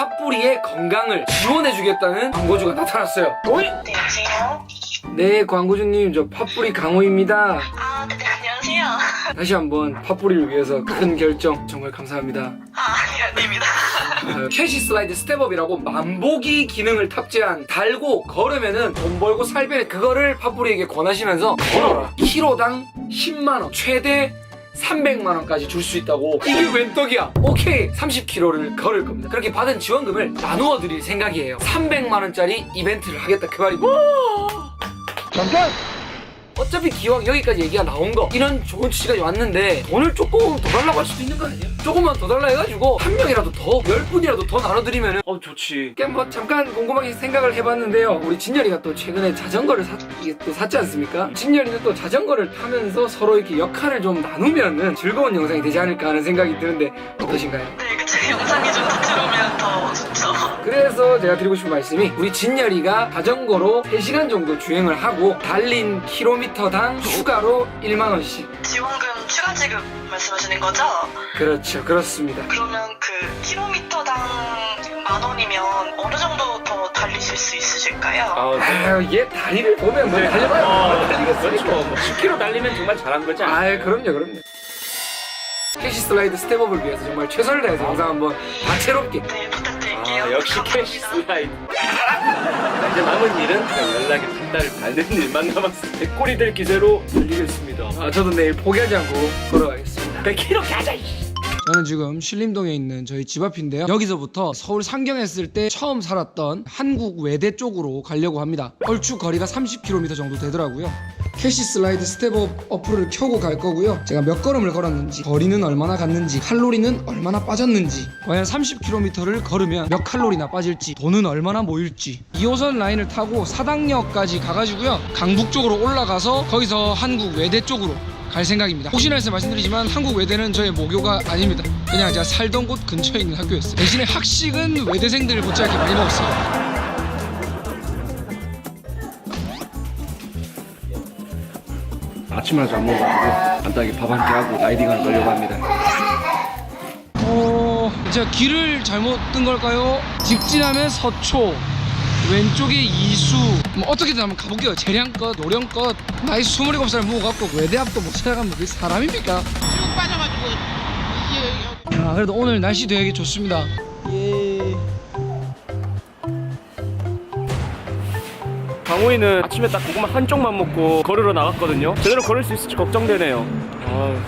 팥뿌리의 건강을 지원해주겠다는 광고주가 나타났어요. 어이? 네, 여보세요? 네, 광고주님, 저 팥뿌리 강호입니다. 아, 네, 안녕하세요. 다시 한번 팥뿌리를 위해서 큰 결정 정말 감사합니다. 아, 아니, 아닙니다. 어, 캐시 슬라이드 스텝업이라고 만보기 기능을 탑재한 달고 걸으면은 돈 벌고 살 빼는 그거를 팥뿌리에게 권하시면서 걸어라. 키로당 10만원, 최대 300만 원까지 줄 수 있다고. 이게 웬 떡이야? 오케이. 30km를 걸을 겁니다. 그렇게 받은 지원금을 나누어 드릴 생각이에요. 300만 원짜리 이벤트를 하겠다. 그 말입니다. 잠깐 어차피 기왕 여기까지 얘기가 나온 거 이런 좋은 취지가 왔는데 돈을 조금 더 달라고 할 수도 있는 거 아니에요? 조금만 더 달라 해가지고 한 명이라도 더, 열 분이라도 더 나눠드리면은 어 좋지 그냥 뭐 잠깐 곰곰하게 생각을 해봤는데요 우리 진열이가 또 최근에 자전거를 사, 이게 또 샀지 않습니까? 진열이는 또 자전거를 타면서 서로 이렇게 역할을 좀 나누면은 즐거운 영상이 되지 않을까 하는 생각이 드는데 어떠신가요? 네, 그쵸. 영상이 좀더 들어오면 더 좋죠. 그래서 제가 드리고 싶은 말씀이 우리 진열이가 자전거로 3시간 정도 주행을 하고 달린 킬로미터당 추가로 1만 원씩 지원금 추가 지급 말씀하시는 거죠? 그렇죠 그렇습니다 그러면 그 킬로미터당 만 원이면 어느 정도 더 달리실 수 있으실까요? 아, 네. 아유 얘 다리를 보면 뭐 달려봐야 아, 달리겠습니까 그렇죠. 뭐 10km 달리면 정말 잘한 거지 않아요? 아유 그럼요 그럼요 캐시 슬라이드 스텝업을 위해서 정말 최선을 다해서 영상 한번 다채롭게 네, 부탁드릴게요. 아, 역시 캐시. 슬라이드. 이제 남은 일은 그냥 연락에 뒷다를 밟는 일만 남았어. 백골이들 기세로 달리겠습니다. 아, 저도 내일 포기하지 않고 걸어가겠습니다 100km 가자, 이씨. 저는 지금 신림동에 있는 저희 집 앞인데요. 여기서부터 서울 상경했을 때 처음 살았던 한국 외대 쪽으로 가려고 합니다. 얼추 거리가 30km 정도 되더라고요. 캐시 슬라이드 스텝업 어플을 켜고 갈 거고요. 제가 몇 걸음을 걸었는지, 거리는 얼마나 갔는지, 칼로리는 얼마나 빠졌는지, 과연 30km를 걸으면 몇 칼로리나 빠질지, 돈은 얼마나 모일지. 2호선 라인을 타고 사당역까지 가가지고요. 강북 쪽으로 올라가서 거기서 한국 외대 쪽으로 갈 생각입니다. 혹시나 해서 말씀드리지만 한국 외대는 저의 모교가 아닙니다. 그냥 제가 살던 곳 근처에 있는 학교였어요. 대신에 학식은 외대생들 못지않게 많이 먹었어요. 아침을 잘 먹어가지고 간단하게 밥 한 끼 하고 라이딩을 가려고 합니다. 어, 제가 길을 잘못 뜬 걸까요? 직진하면 서초, 왼쪽에 이수. 뭐 어떻게든 한번 가볼게요. 재량껏, 노령껏. 나이 27살 먹어갖고 외대 앞도 못 찾아가면 그게 사람입니까? 쭉 빠져가지고 이게 야, 그래도 오늘 날씨 되게 좋습니다. 예. 강호이는 아침에 딱 고구마 한 쪽만 먹고 걸으러 나갔거든요. 제대로 걸을 수 있을지 걱정되네요. 아,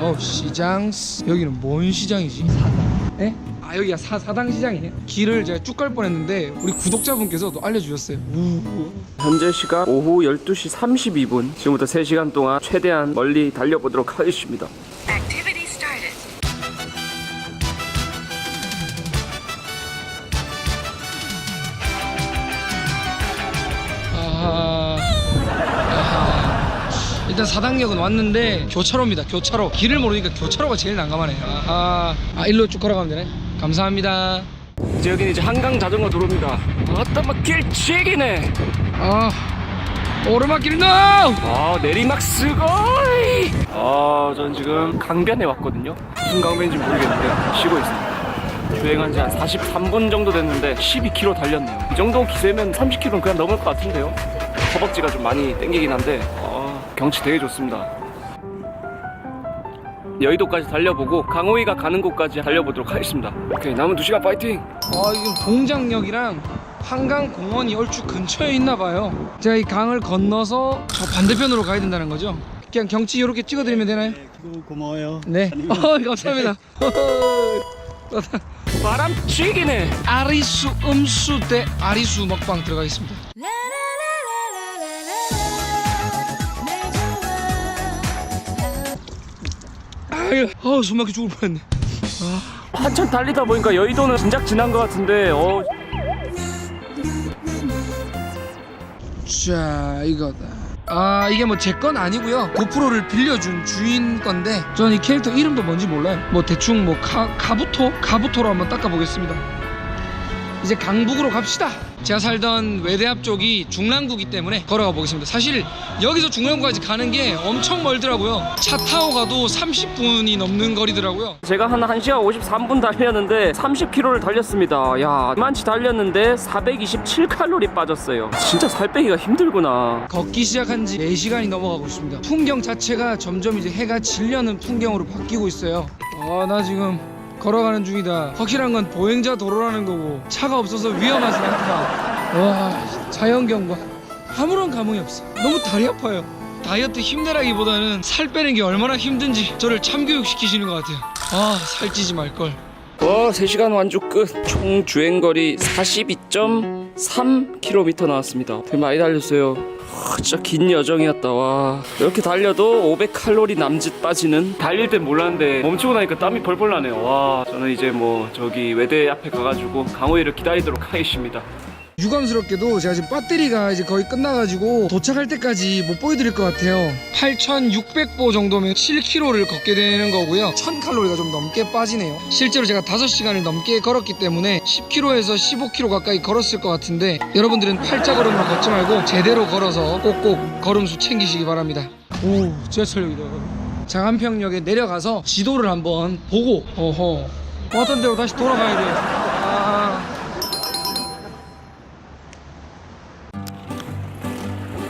어 시장 여기는 뭔 시장이지? 사당. 에? 아 여기가 사, 사당 시장이에요. 길을 제가 쭉 갈 뻔했는데 우리 구독자분께서 또 알려주셨어요. 우. 현재 시각 오후 12시 32분. 지금부터 3시간 동안 최대한 멀리 달려보도록 하겠습니다. 아하. 아하. 일단 사당역은 왔는데 교차로입니다. 교차로. 길을 모르니까 교차로가 제일 난감하네. 아하. 아 일로 쭉 걸어가면 되네. 감사합니다. 이제 여기는 이제 한강 자전거 도로입니다. 아따 막길 쥐기네. 아 오르막길 노! 아 내리막 스고이. 아전 지금 강변에 왔거든요. 무슨 강변인지 모르겠는데 쉬고 있습니다. 주행한 지 한 43분 정도 됐는데 12km 달렸네요. 이 정도 기세면 30km는 그냥 넘을 것 같은데요. 허벅지가 좀 많이 땡기긴 한데 아, 경치 되게 좋습니다. 여의도까지 달려보고 강호이가 가는 곳까지 달려보도록 하겠습니다. 오케이 남은 2시간 파이팅! 아 이게 동장역이랑 한강공원이 얼추 근처에 있나 봐요 제가 이 강을 건너서 저 반대편으로 가야 된다는 거죠 그냥 경치 이렇게 찍어드리면 되나요? 고- 고마워요. 네 어, 감사합니다 바람 쥐기네! 아리수 음수 대 아리수 먹방 들어가겠습니다 아유 어, 숨 막혀 죽을 뻔했네. 한참 달리다 보니까 여의도는 진작 지난 것 같은데 어, 자 이거다. 아 이게 뭐 제 건 아니고요. 고프로를 빌려준 주인 건데 저는 이 캐릭터 이름도 뭔지 몰라요. 뭐 대충 뭐 카, 카부토? 카부토로 한번 닦아보겠습니다. 이제 강북으로 갑시다 제가 살던 외대 앞 쪽이 중랑구기 때문에 걸어가 보겠습니다. 사실 여기서 중랑구까지 가는 게 엄청 멀더라고요. 차 타고 가도 30분이 넘는 거리더라고요. 제가 한 1시간 53분 달렸는데 30km를 달렸습니다. 야, 많지 달렸는데 427칼로리 빠졌어요. 진짜 살 빼기가 힘들구나. 걷기 시작한 지 4시간이 넘어가고 있습니다. 풍경 자체가 점점 이제 해가 질려는 풍경으로 바뀌고 있어요. 아, 나 지금 걸어가는 중이다. 확실한 건 보행자 도로라는 거고 차가 없어서 위험하진 않다. 와, 자연경관. 아무런 감흥이 없어. 너무 다리 아파요. 다이어트 힘내라기보다는 살 빼는 게 얼마나 힘든지 저를 참교육시키시는 것 같아요. 아, 살찌지 말걸. 와, 3시간 완주 끝. 총 주행거리 42.3km 나왔습니다. 되게 많이 달렸어요. 아, 진짜 긴 여정이었다. 와. 이렇게 달려도 500칼로리 남짓 빠지는. 달릴 땐 몰랐는데 멈추고 나니까 땀이 펄펄 나네요. 와. 저는 이제 뭐 저기 외대 앞에 가가지고 강호이를 기다리도록 하겠습니다. 유감스럽게도 제가 지금 배터리가 이제 거의 끝나가지고 도착할 때까지 못 보여드릴 것 같아요. 8600보 정도면 7km를 걷게 되는 거고요. 1000칼로리가 좀 넘게 빠지네요. 실제로 제가 5시간을 넘게 걸었기 때문에 10km에서 15km 가까이 걸었을 것 같은데 여러분들은 팔자 걸음으로 걷지 말고 제대로 걸어서 꼭꼭 걸음수 챙기시기 바랍니다. 오 지하철역이다. 장안평역에 내려가서 지도를 한번 보고 어허. 왔던 대로 다시 돌아가야 돼요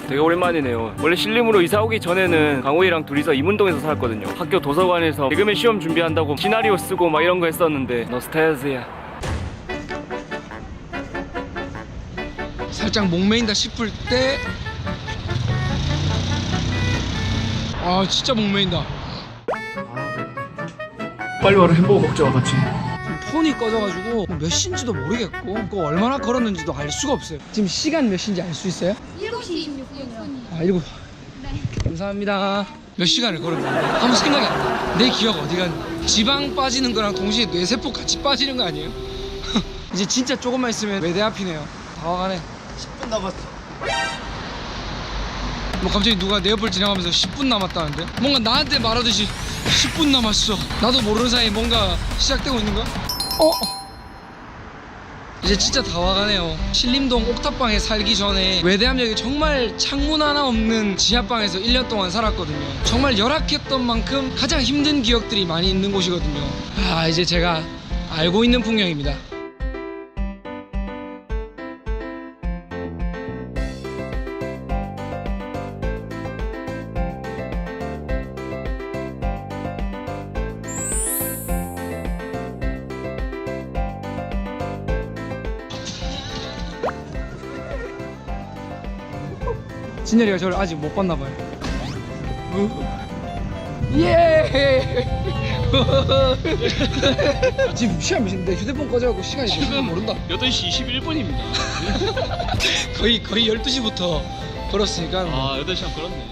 되게 오랜만이네요. 원래 신림으로 이사 오기 전에는 강호이랑 둘이서 이문동에서 살았거든요. 학교 도서관에서 개그맨 시험 준비한다고 시나리오 쓰고 막 이런 거 했었는데 노스타일즈야. 살짝 목매인다 싶을 때 아 진짜 목매인다 빨리 와라 햄버거 먹자 같이. 폰이 꺼져가지고 몇 시인지도 모르겠고 그거 얼마나 걸었는지도 알 수가 없어요. 지금 시간 몇 시인지 알 수 있어요? 7시 26분이요. 아 일곱. 감사합니다. 몇 시간을 걸었는데 아무 생각이 안나내 기억 어디 갔니 지방 빠지는 거랑 동시에 뇌세포 같이 빠지는 거 아니에요? 이제 진짜 조금만 있으면 외대 앞이네요. 다 와가네. 10분 남았어. 뭐 갑자기 누가 내 옆을 지나가면서 10분 남았다는데? 뭔가 나한테 말하듯이 10분 남았어. 나도 모르는 사이에 뭔가 시작되고 있는 거야? 어? 이제 진짜 다 와가네요. 신림동 옥탑방에 살기 전에 외대암역에 정말 창문 하나 없는 지하방에서 1년 동안 살았거든요. 정말 열악했던 만큼 가장 힘든 기억들이 많이 있는 곳이거든요. 아 이제 제가 알고 있는 풍경입니다 진열이가 저를 아직 못 봤나 봐요. 예. 지금 시간 몇인데 휴대폰 꺼져갖고 시간이 지금 모른다. 8시 21분입니다. 거의 거의 12시부터 걸었으니까. 아 8시간 걸었네.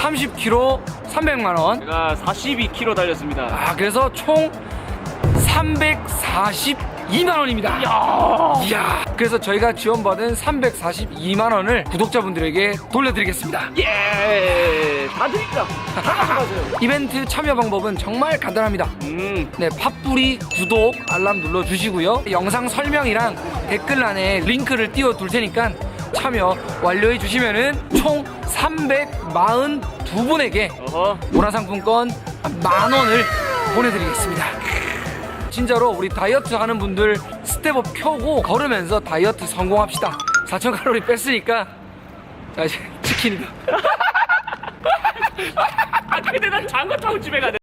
30km 300만 원. 제가 42km 달렸습니다. 아 그래서 총 342만 원입니다. 이야. 그래서 저희가 지원받은 342만 원을 구독자분들에게 돌려드리겠습니다. 예! 다 드립니다. 다 가져가세요. 이벤트 참여 방법은 정말 간단합니다. 음. 네, 팥뿌리 구독 알람 눌러 주시고요. 영상 설명이랑 댓글란에 링크를 띄워 둘 테니까 참여 완료해 주시면은 총 342분에게 어허. 문화상품권 만 원을 보내드리겠습니다. 진짜로 우리 다이어트 하는 분들 스텝업 켜고 걸으면서 다이어트 성공합시다. 4,000칼로리 뺐으니까 자 이제 치킨이다. 아 근데 난 장어 타고 집에 가네.